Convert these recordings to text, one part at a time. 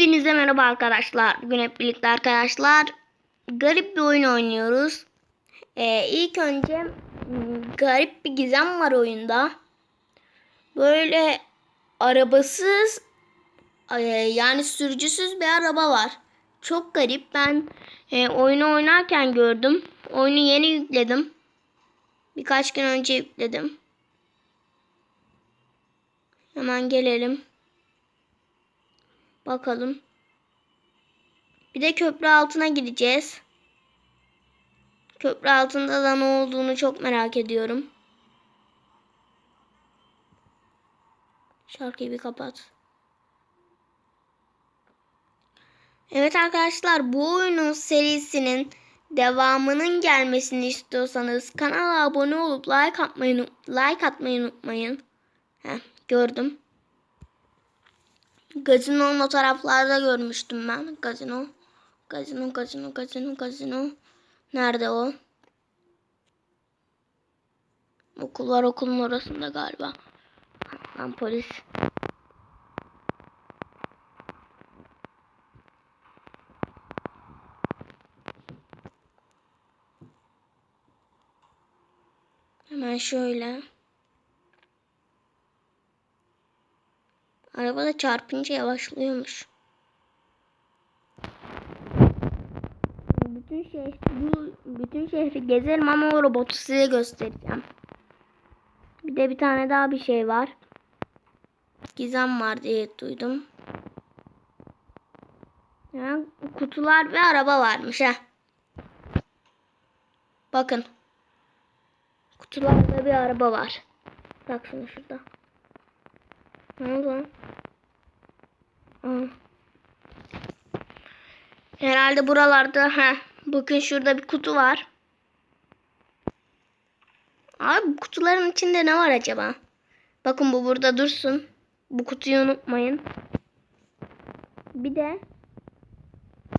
Hepinize merhaba arkadaşlar. Bugün hep birlikte arkadaşlar garip bir oyun oynuyoruz. Ee, ilk önce hmm, garip bir gizem var oyunda. Böyle arabasız yani sürücüsüz bir araba var. Çok garip. Ben e, oyunu oynarken gördüm. Oyunu yeni yükledim. Birkaç gün önce yükledim. Hemen gelelim. Bakalım. Bir de köprü altına gideceğiz. Köprü altında da ne olduğunu çok merak ediyorum. Şarkıyı bir kapat. Evet arkadaşlar bu oyunun serisinin devamının gelmesini istiyorsanız kanala abone olup like atmayı like atmayı unutmayın. Heh, gördüm. Gazino'nun o taraflarda görmüştüm ben. Gazino. Gazino, gazino, gazino, gazino. Nerede o? Okul var okulun orasında galiba. Lan polis. Hemen şöyle. Araba da çarpınca yavaşlıyormuş. Bütün şehri, bütün şehri gezerim ama o robotu size göstereceğim. Bir de bir tane daha bir şey var. Gizem var diye duydum. Yani kutular ve araba varmış ha. Bakın. Kutularda bir araba var. Bak şunu şurada. Ne oldu lan? Herhalde buralarda ha. Bakın şurada bir kutu var. Abi bu kutuların içinde ne var acaba? Bakın bu burada dursun. Bu kutuyu unutmayın. Bir de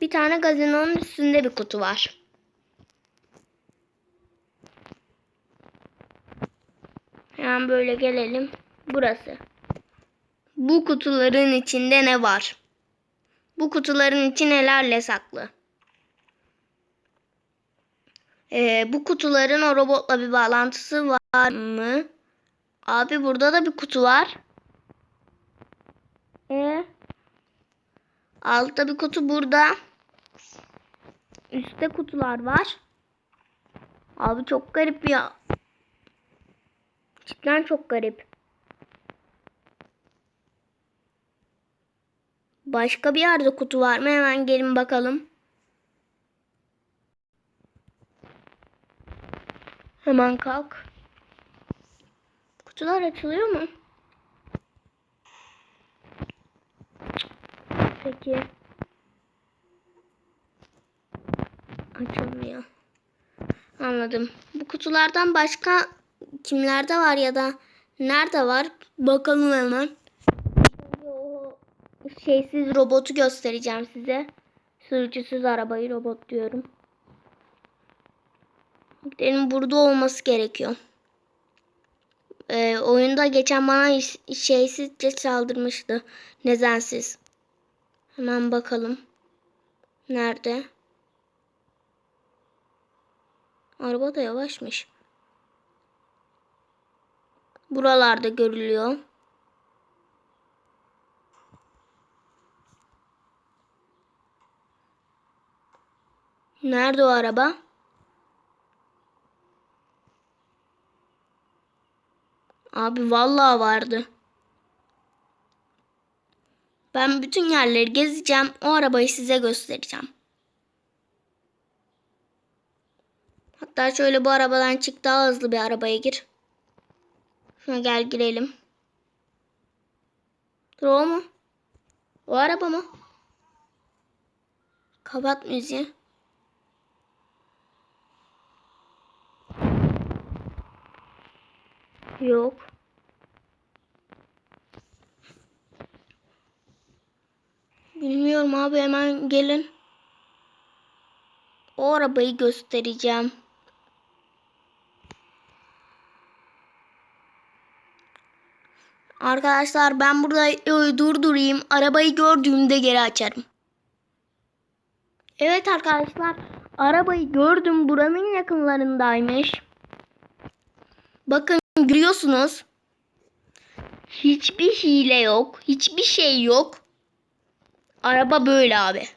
bir tane gazinonun üstünde bir kutu var. Hemen böyle gelelim. Burası. Bu kutuların içinde ne var? Bu kutuların içi nelerle saklı? Ee, bu kutuların o robotla bir bağlantısı var mı? Abi burada da bir kutu var. Ee, altta bir kutu burada. Üstte kutular var. Abi çok garip ya. Cidden çok garip. Başka bir yerde kutu var mı? Hemen gelin bakalım. Hemen kalk. Kutular açılıyor mu? Peki. Açılmıyor. Anladım. Bu kutulardan başka kimlerde var ya da nerede var? Bakalım hemen. Şeysiz robotu göstereceğim size. Sürücüsüz arabayı robot diyorum. Benim burada olması gerekiyor. Ee, oyunda geçen bana şeysizce saldırmıştı. Nezensiz. Hemen bakalım. Nerede? Araba da yavaşmış. Buralarda görülüyor. Nerede o araba? Abi vallahi vardı. Ben bütün yerleri gezeceğim. O arabayı size göstereceğim. Hatta şöyle bu arabadan çık daha hızlı bir arabaya gir. Şuna gel girelim. Dur o mu? O araba mı? Kapat müziği. Yok. Bilmiyorum abi hemen gelin. O arabayı göstereceğim. Arkadaşlar ben burada videoyu durdurayım. Arabayı gördüğümde geri açarım. Evet arkadaşlar. Arabayı gördüm. Buranın yakınlarındaymış. Bakın görüyorsunuz. Hiçbir hile yok. Hiçbir şey yok. Araba böyle abi.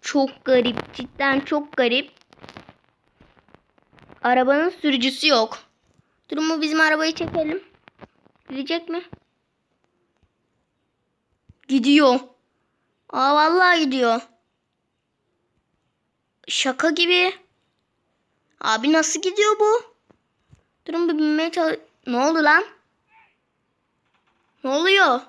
Çok garip. Cidden çok garip. Arabanın sürücüsü yok. Durumu bizim arabayı çekelim. Gidecek mi? Gidiyor. Aa vallahi gidiyor. Şaka gibi. Abi nasıl gidiyor bu? Durun bir binmeye çalış... Ne oldu lan? Ne oluyor?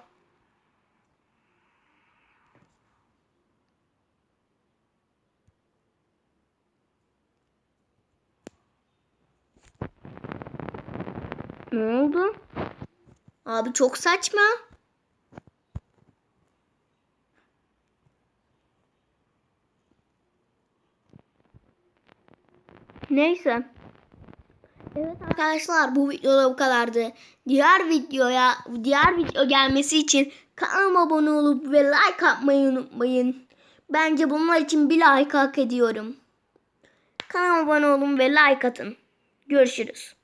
Ne oldu? Abi çok saçma. Neyse. Evet arkadaşlar bu videoda bu kadardı. Diğer videoya diğer video gelmesi için kanalıma abone olup ve like atmayı unutmayın. Bence bunlar için bir like hak ediyorum. Kanalıma abone olun ve like atın. Görüşürüz.